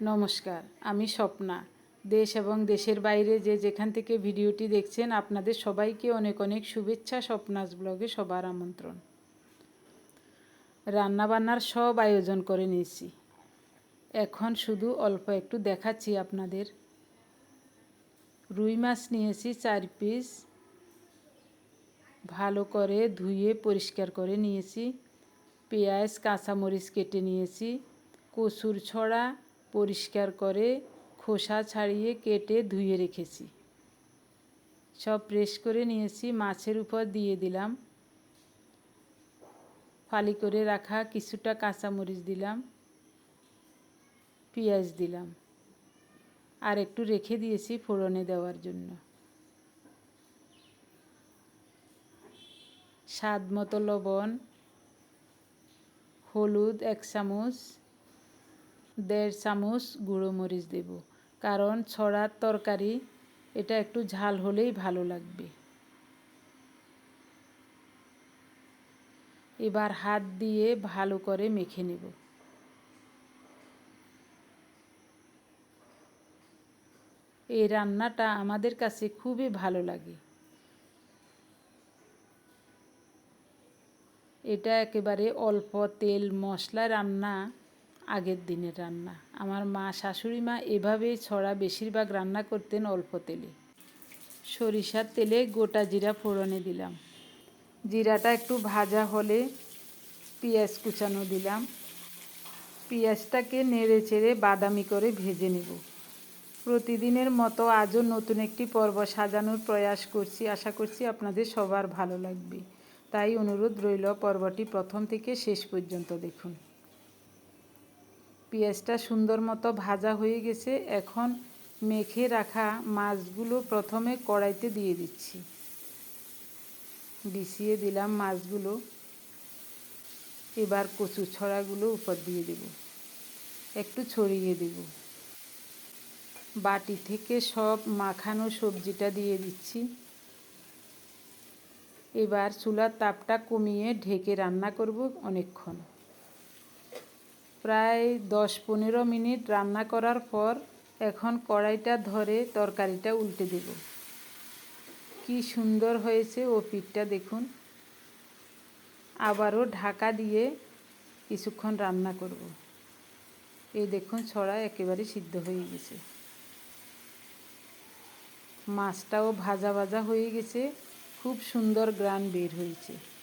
নমস্কার, আমি স্বপ্না। দেশ এবং দেশের বাইরে যে যেখান থেকে ভিডিওটি দেখছেন, আপনাদের সবাইকে অনেক অনেক শুভেচ্ছা স্বপ্নাস ব্লগে সবার আমন্ত্রণ। রান্নাবান্নার সব আয়োজন করে নিয়েছি। এখন শুধু অল্প একটু দেখাচ্ছি আপনাদের। রুই মাছ নিয়েছি চার পিস। ভালো করে ধুয়ে পরিষ্কার করে নিয়েছি। পেঁয়াজ, কাঁচামরিচ কেটে নিয়েছি। কচুর ছড়া পরিষ্কার করে খোসা ছাড়িয়ে কেটে ধুয়ে রেখেছি। সব প্রেস করে নিয়েছি, মাছের উপর দিয়ে দিলাম। ফালি করে রাখা কিছুটা কাঁচামরিচ দিলাম, পেঁয়াজ দিলাম আর একটু রেখে দিয়েছি ফোড়নে দেওয়ার জন্য। স্বাদ মতো লবণ, হলুদ এক চামচ দেড় চামচ গুঁড়ো মরিচ দেব। কারণ ছড়ার তরকারি, এটা একটু ঝাল হলেই ভালো লাগবে। এবার হাত দিয়ে ভালো করে মেখে নেব। এই রান্নাটা আমাদের কাছে খুবই ভালো লাগে। এটা একেবারে অল্প তেল মশলা রান্না আগের দিনের রান্না। আমার মা, শাশুড়ি মা এভাবেই ছড়া বেশিরভাগ রান্না করতেন অল্প তেলে। সরিষার তেলে গোটা জিরা ফোড়নে দিলাম। জিরাটা একটু ভাজা হলে পেঁয়াজ কুচানো দিলাম। পেঁয়াজটাকে নেড়ে চেড়ে বাদামি করে ভেজে নেব। প্রতিদিনের মতো আজও নতুন একটি পর্ব সাজানোর প্রয়াস করছি। আশা করছি আপনাদের সবার ভালো লাগবে। তাই অনুরোধ রইল পর্বটি প্রথম থেকে শেষ পর্যন্ত দেখুন। পেঁয়াজটা সুন্দর মতো ভাজা হয়ে গেছে। এখন মেখে রাখা মাছগুলো প্রথমে কড়াইতে দিয়ে দিচ্ছি। বিছিয়ে দিলাম মাছগুলো। এবার কচু ছড়াগুলো উপর দিয়ে দেব। একটু ছড়িয়ে দেব। বাটি থেকে সব মাখানো সবজিটা দিয়ে দিচ্ছি। এবার চুলার তাপটা কমিয়ে ঢেকে রান্না করব অনেকক্ষণ। প্রায় দশ পনেরো মিনিট রান্না করার পর এখন কড়াইটা ধরে তরকারিটা উল্টে দেব। কি সুন্দর হয়েছে ও পিঠটা দেখুন। আবারও ঢাকা দিয়ে কিছুক্ষণ রান্না করব। এই দেখুন ছড়া একেবারে সিদ্ধ হয়ে গেছে। মাছটাও ভাজা ভাজা হয়ে গেছে। খুব সুন্দর গ্রান বের হয়েছে।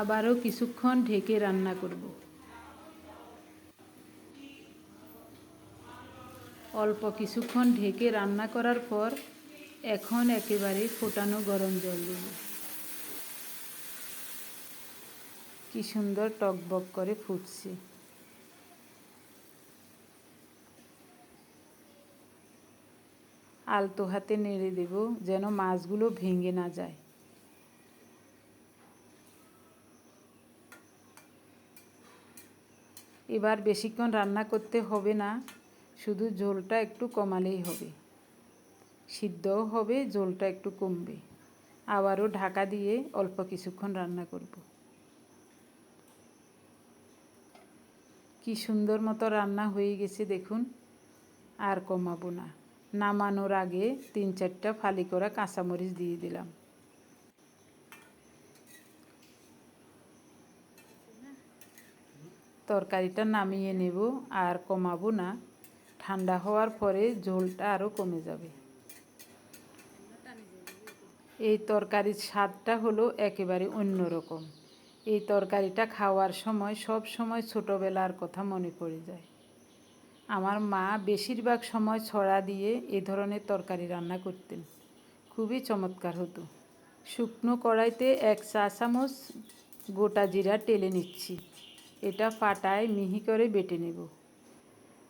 আবারও কিছুক্ষণ ঢেকে রান্না করব। অল্প কিছুক্ষণ ঢেকে রান্না করার পর এখন একেবারে ফোটানো গরম জল দেব। কি সুন্দর টকবক করে ফুটছে। আলতো হাতে নেড়ে দেব যেন মাছগুলো ভেঙে না যায়। এবার বেশিক্ষণ রান্না করতে হবে না, শুধু ঝোলটা একটু কমালেই হবে। সিদ্ধও হবে, ঝোলটা একটু কমবে। আবারও ঢাকা দিয়ে অল্প কিছুক্ষণ রান্না করব। কি সুন্দর মতো রান্না হয়ে গেছে দেখুন, আর কমাবো না। নামানোর আগে তিন চারটা ফালি করা কাঁচামরিচ দিয়ে দিলাম। তরকারিটা নামিয়ে নেব আর কমাবো না। ঠান্ডা হওয়ার পরে ঝোলটা আরও কমে যাবে। এই তরকারির স্বাদটা হলো একেবারে অন্যরকম এই তরকারিটা খাওয়ার সময় সব সময় ছোটোবেলার কথা মনে পড়ে যায়। আমার মা বেশিরভাগ সময় ছড়া দিয়ে এ ধরনের তরকারি রান্না করতেন। খুবই চমৎকার হতো। শুকনো কড়াইতে এক চা চামচ গোটা জিরা টেলে নিচ্ছি। এটা পাটায় মিহি করে বেটে নেব।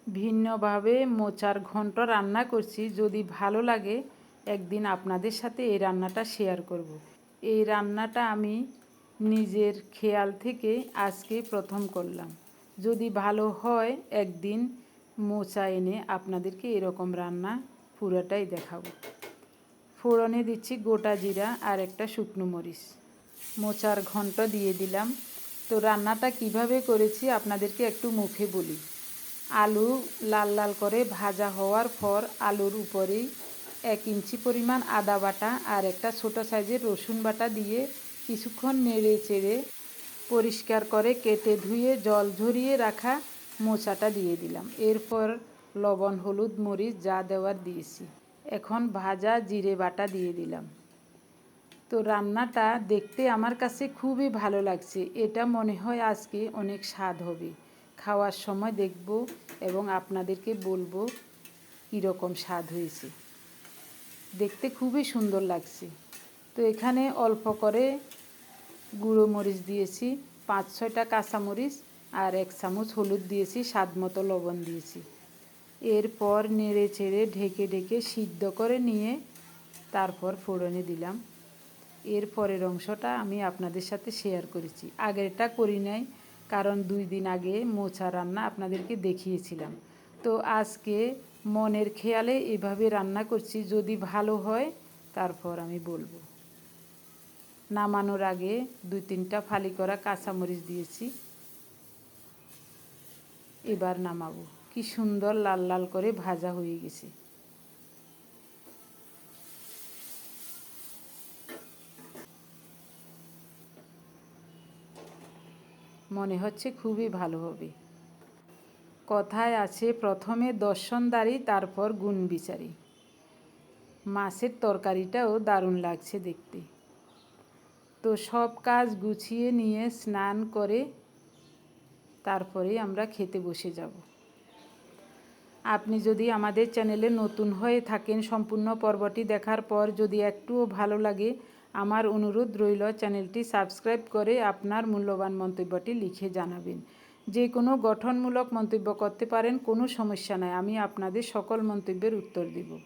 ভিন্নভাবে মোচার ঘন্ট রান্না করছি, যদি ভালো লাগে একদিন আপনাদের সাথে এই রান্নাটা শেয়ার করব। এই রান্নাটা আমি নিজের খেয়াল থেকে আজকে প্রথম করলাম। যদি ভালো হয় একদিন মোচা এনে আপনাদেরকে এরকম রান্না পুরোটাই দেখাবো। ফোড়নে দিচ্ছি গোটা জিরা আর একটা শুকনো মরিচ। মোচার ঘন্ট দিয়ে দিলাম। তো রান্নাটা কীভাবে করেছি আপনাদেরকে একটু মুখে বলি। আলু লাল লাল করে ভাজা হওয়ার পর আলুর উপরেই এক ইঞ্চি পরিমাণ আদা বাটা আর একটা ছোট সাইজের রসুন বাটা দিয়ে কিছুক্ষণ নেড়ে চেড়ে পরিষ্কার করে কেটে ধুয়ে জল ঝরিয়ে রাখা মোচাটা দিয়ে দিলাম। এরপর লবণ, হলুদ, মরিচ যা দেওয়ার দিয়েছি। এখন ভাজা জিরে বাটা দিয়ে দিলাম। তো রান্নাটা দেখতে আমার কাছে খুবই ভালো লাগছে। এটা মনে হয় আজকে অনেক স্বাদ হবে। খাওয়ার সময় দেখব এবং আপনাদেরকে বলব কীরকম স্বাদ হয়েছে। দেখতে খুবই সুন্দর লাগছে। তো এখানে অল্প করে গুঁড়ো মরিচ দিয়েছি, পাঁচ ছয়টা কাঁচামরিচ আর এক চামচ হলুদ দিয়েছি, স্বাদ মতো লবণ দিয়েছি। এরপর নেড়ে চেড়ে ঢেকে ঢেকে সিদ্ধ করে নিয়ে তারপর ফোড়নে দিলাম। এর পরের অংশটা আমি আপনাদের সাথে শেয়ার করেছি। আগেরটা করি নাই, কারণ দুই দিন আগে মোচা রান্না আপনাদেরকে দেখিয়েছিলাম। তো আজকে মনের খেয়ালে এভাবে রান্না করছি, যদি ভালো হয়, তারপর আমি বলব। নামানোর আগে দুই তিনটা ফালি করা কাঁচামরিচ দিয়েছি। এবার নামাবো। কি সুন্দর লাল লাল করে ভাজা হয়ে গেছে। মনে হচ্ছে খুবই ভালো হবে। কথায় আছে, প্রথমে দর্শনদারি তারপর গুণ বিচারি। মাছের তরকারিটাও দারুণ লাগছে দেখতে। তো সব কাজ গুছিয়ে নিয়ে স্নান করে তারপরে আমরা খেতে বসে যাব। আপনি যদি আমাদের চ্যানেলে নতুন হয়ে থাকেন, সম্পূর্ণ পর্বটি দেখার পর যদি একটুও ভালো লাগে আমার অনুরোধ রইল চ্যানেলটি সাবস্ক্রাইব করে আপনার মূল্যবান মন্তব্যটি লিখে জানাবেন। যে কোনো গঠনমূলক মন্তব্য করতে পারেন, কোনো সমস্যা নাই। আমি আপনাদের সকল মন্তব্যের উত্তর দেব।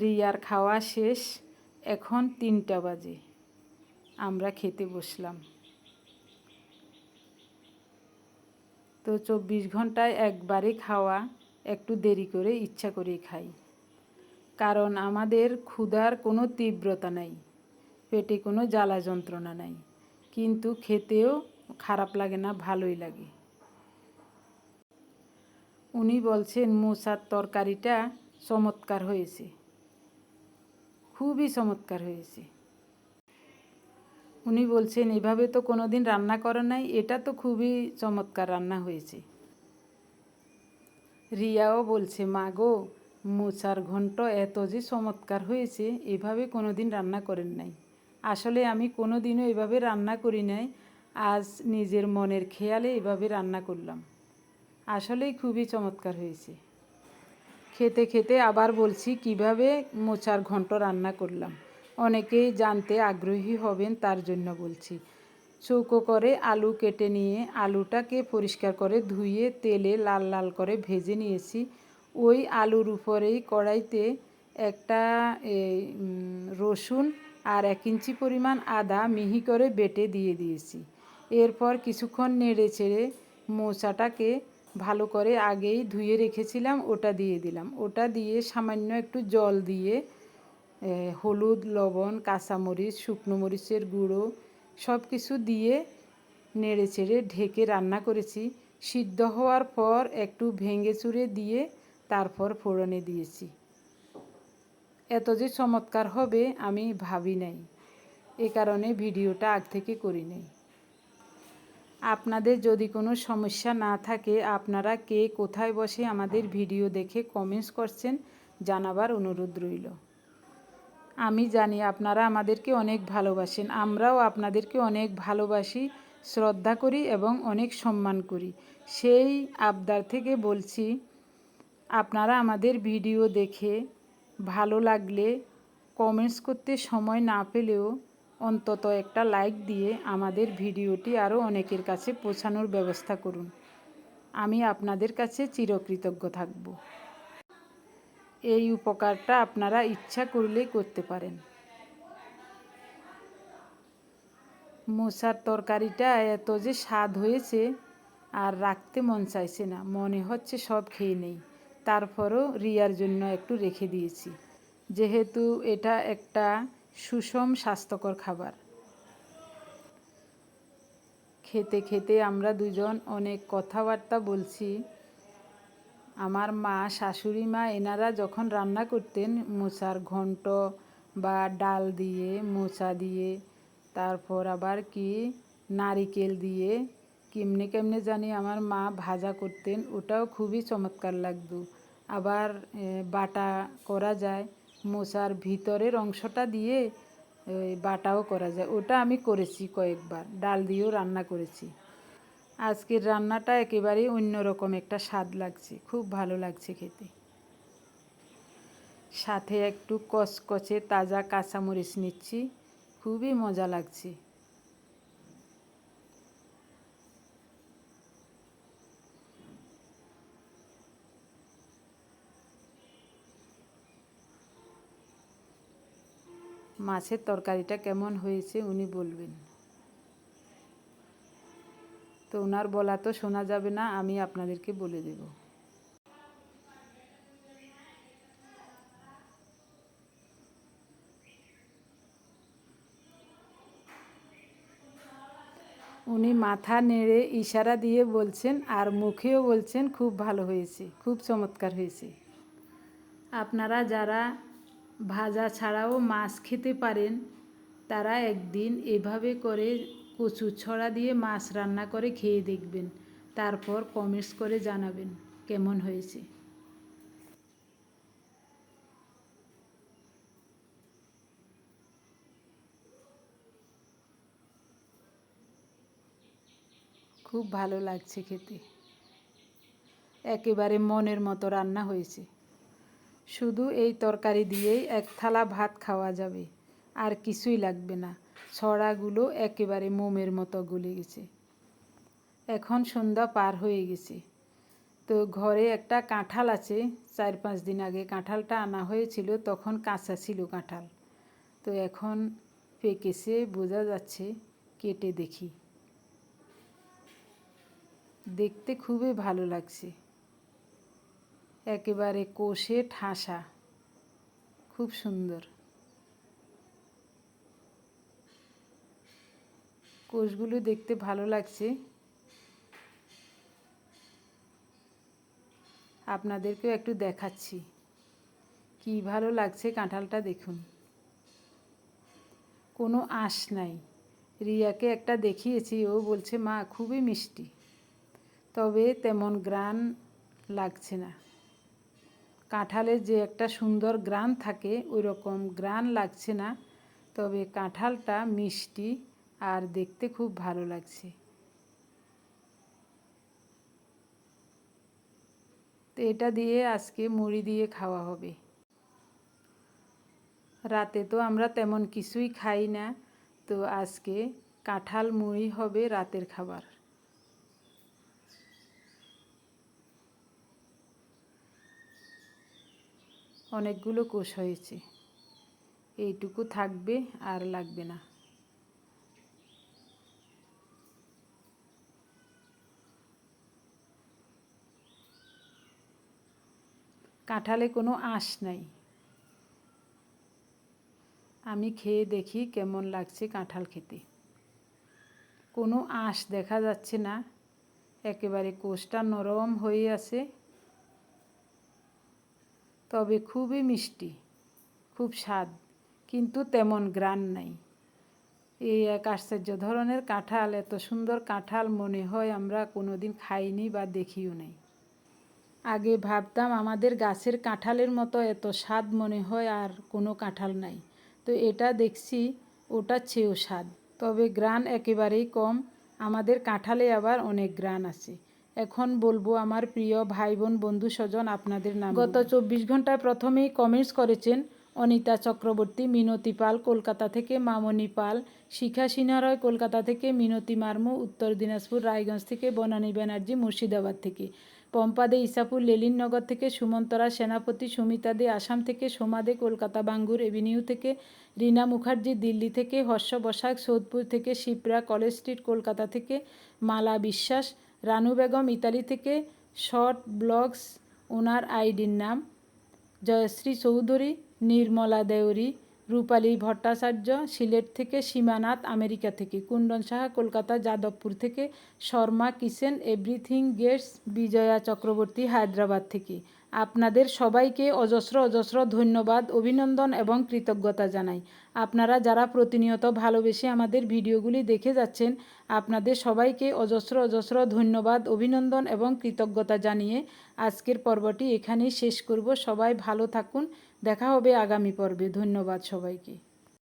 রিয়ার খাওয়া শেষ। এখন তিনটা বাজে। আমরা খেতে বসলাম। তো চব্বিশ ঘন্টায় একবারে খাওয়া, একটু দেরি করে ইচ্ছা করে খাই। কারণ আমাদের ক্ষুধার কোনো তীব্রতা নাই, পেটে কোনো জ্বালা যন্ত্রণা নাই। কিন্তু খেতেও খারাপ লাগে না, ভালোই লাগে। উনি বলছেন মোচার তরকারিটা চমৎকার হয়েছে। খুবই চমৎকার হয়েছে। উনি বলছেন, এভাবে তো কোনো দিন রান্না করা নাই, এটা তো খুবই চমৎকার রান্না হয়েছে। রিয়াও বলছে, মা গো মোচার ঘন্ট এত যে চমৎকার হয়েছে, এভাবে কোনো দিন রান্না করেন নাই। আসলে আমি কোনো দিনও এভাবে রান্না করি নাই, আজ নিজের মনের খেয়ালে এভাবে রান্না করলাম। আসলেই খুবই চমৎকার হয়েছে। খেতে খেতে আবার বলছি, কীভাবে মোচার ঘন্ট রান্না করলাম? অনেকেই জানতে আগ্রহী হবেন তার জন্য বলছি। চৌকো করে আলু কেটে নিয়ে আলুটাকে পরিষ্কার করে ধুয়ে তেলে লাল লাল করে ভেজে নিয়েছি। ওই আলুর উপরেই কড়াইতে একটা রসুন আর এক ইঞ্চি পরিমাণ আদা মিহি করে বেটে দিয়ে দিয়েছি। এরপর কিছুক্ষণ নেড়ে চেড়ে মোচাটাকে ভালো করে আগেই ধুয়ে রেখেছিলাম, ওটা দিয়ে দিলাম। ওটা দিয়ে সামান্য একটু জল দিয়ে হলুদ, লবণ, কাঁচামরিচ, শুকনো মরিচের গুঁড়ো সব কিছু দিয়ে নেড়ে চেড়ে ঢেকে রান্না করেছি। সিদ্ধ হওয়ার পর একটু ভেঙে চুড়ে দিয়ে তারপর ফোড়নে দিয়েছি। এত যে চমৎকার হবে আমি ভাবি নাই। এ কারণে ভিডিওটা আগ থেকে করি নাই। আপনাদের যদি কোনো সমস্যা না থাকে, আপনারা কে কোথায় বসে আমাদের ভিডিও দেখে কমেন্টস করছেন জানাবার অনুরোধ রইল। আমি জানি আপনারা আমাদেরকে অনেক ভালোবাসেন। আমরাও আপনাদেরকে অনেক ভালোবাসি, শ্রদ্ধা করি এবং অনেক সম্মান করি। সেই আবদার থেকে বলছি আপনারা আমাদের ভিডিও দেখে ভালো লাগলে কমেন্টস করতে সময় না পেলেও অন্তত একটা লাইক দিয়ে আমাদের ভিডিওটি আরও অনেকের কাছে পৌঁছানোর ব্যবস্থা করুন। আমি আপনাদের কাছে চিরকৃতজ্ঞ থাকব। এই উপকারটা আপনারা ইচ্ছা করলেই করতে পারেন। মশার তরকারিটা এত যে স্বাদ হয়েছে আর রাখতে মন চাইছে না, মনে হচ্ছে সব খেয়ে নেই। তারপরও রিয়ার জন্য একটু রেখে দিয়েছি। যেহেতু এটা একটা সুষম স্বাস্থ্যকর খাবার। খেতে খেতে আমরা দুজন অনেক কথাবার্তা বলছি। আমার মা, শাশুড়ি মা, এনারা যখন রান্না করতেন, মোচার ঘন্ট বা ডাল দিয়ে, মোচা দিয়ে, তারপর আবার কি নারিকেল দিয়ে, কেমনে কেমনে জানি আমার মা ভাজা করতেন, ওটাও খুবই চমৎকার লাগতো। আবার বাটা করা যায়। মোচার ভিতরের অংশটা দিয়ে ওই বাটাও করা যায়। ওটা আমি করেছি কয়েকবার। ডাল দিয়েও রান্না করেছি। আজকের রান্নাটা একেবারেই অন্যরকম একটা স্বাদ লাগছে। খুব ভালো লাগছে খেতে। সাথে একটু কচকচে তাজা কাঁচামরিচ নিচ্ছি। খুবই মজা লাগছে। মাছের তরকারিটা কেমন হয়েছে উনি বলবেন। তো ওনার বলা তো শোনা যাবে না, আমি আপনাদেরকে বলে দেব। উনি মাথা নেড়ে ইশারা দিয়ে বলছেন, আর মুখেও বলছেন, খুব ভালো হয়েছে, খুব চমৎকার হয়েছে। আপনারা যারা ভাজা ছাড়াও মাছ খেতে পারেন। তারা একদিন এভাবে করে কচু ছড়া দিয়ে মাছ রান্না করে খেয়ে দেখবেন। তারপর কমেন্টস করে জানাবেন কেমন হয়েছে। খুব ভালো লাগছে খেতে। একেবারে মনের মতো রান্না হয়েছে। শুধু এই তরকারি দিয়েই এক থালা ভাত খাওয়া যাবে। আর কিছুই লাগবে না। ছড়াগুলো একেবারে মোমের মতো গলে গেছে। এখন সন্ধ্যা পার হয়ে গেছে। তো ঘরে একটা কাঁঠাল আছে। চার পাঁচ দিন আগে কাঁঠালটা আনা হয়েছিল, তখন কাঁচা ছিল কাঁঠাল। তো এখন পেকেছে বোঝা যাচ্ছে, কেটে দেখি। দেখতে খুবই ভালো লাগছে। একেবারে কোষে ঠাসা। খুব সুন্দর। কোষগুলো দেখতে ভালো লাগছে। আপনাদেরকেও একটু দেখাচ্ছি। কি ভালো লাগছে কাঁঠালটা দেখুন। কোনো আঁশ নাই। রিয়াকে একটা দেখিয়েছি, ও বলছে, মা, খুবই মিষ্টি। তবে তেমন গ্রান লাগছে না। কাঁঠালের যে একটা সুন্দর গ্রান থাকে ওই রকম গ্রান লাগছে না। তবে কাঁঠালটা মিষ্টি আর দেখতে খুব ভালো লাগছে। তো এটা দিয়ে আজকে মুড়ি দিয়ে খাওয়া হবে। রাতে তো আমরা তেমন কিছুই খাই না, তো আজকে কাঁঠাল মুড়ি হবে রাতের খাবার। অনেকগুলো কোষ হয়েছে। এইটুকু থাকবে আর লাগবে না। কাঁঠালে কোনো আঁশ নাই। আমি খেয়ে দেখি কেমন লাগছে কাঁঠাল খেতে। কোনো আঁশ দেখা যাচ্ছে না। একেবারে কোষটা নরম হয়ে আছে। তবে খুবই মিষ্টি, খুব স্বাদ, কিন্তু তেমন গ্রান নাই। এই এক আশ্চর্য ধরনের কাঁঠাল, এত সুন্দর কাঁঠাল মনে হয় আমরা কোনোদিন খাইনি বা দেখিও নাই। আগে ভাবতাম আমাদের গাছের কাঁঠালের মতো এত স্বাদ মনে হয় আর কোনো কাঁঠাল নাই। তো এটা দেখছি ওটার চেয়েও স্বাদ, তবে গ্রান একেবারেই কম। আমাদের কাঁঠালে আবার অনেক গ্রান আছে। এখন বলব আমার প্রিয় ভাই বোন বন্ধু স্বজন আপনাদের নাম। গত চব্বিশ ঘন্টায় প্রথমেই কমেন্টস করেছেন অনিতা চক্রবর্তী মিনতি পাল কলকাতা থেকে মামনি পাল শিখা সিনহা কলকাতা থেকে মিনতি মার্মু উত্তর দিনাজপুর রায়গঞ্জ থেকে বনানী ব্যানার্জি মুর্শিদাবাদ থেকে। পম্পা দে ইসাপুর লেলিননগর থেকে সুমন্তরা সেনাপতি সুমিতা দে আসাম থেকে সোমা দে কলকাতা বাঙ্গুর এভিনিউ থেকে রীনা মুখার্জি দিল্লি থেকে হর্ষ বসাক সৌদপুর থেকে শিপ্রা কলেজ স্ট্রিট কলকাতা থেকে মালা বিশ্বাস রানু বেগম ইতালি থেকে শর্ট ব্লগস, ওনার আইডির নাম। জয়শ্রী চৌধুরী, নির্মলা দেউরি, রূপালী ভট্টাচার্য, সিলেট থেকে সীমানাথ, আমেরিকা থেকে। কুন্দন সাহা, কলকাতা, যাদবপুর থেকে Sharma kitchen everything gets, Bijoya Chakraborty, Hyderabad থেকে। আপনাদের সবাইকে অজস্র অজস্র ধন্যবাদ, অভিনন্দন এবং কৃতজ্ঞতা জানাই। আপনারা যারা প্রতিনিয়ত ভালোবেসে আমাদের ভিডিওগুলি দেখে যাচ্ছেন, আপনাদের সবাইকে অজস্র অজস্র ধন্যবাদ, অভিনন্দন এবং কৃতজ্ঞতা জানিয়ে আজকের পর্বটি এখানেই শেষ করব। সবাই ভালো থাকুন। দেখা হবে আগামী পর্বে। ধন্যবাদ সবাইকে।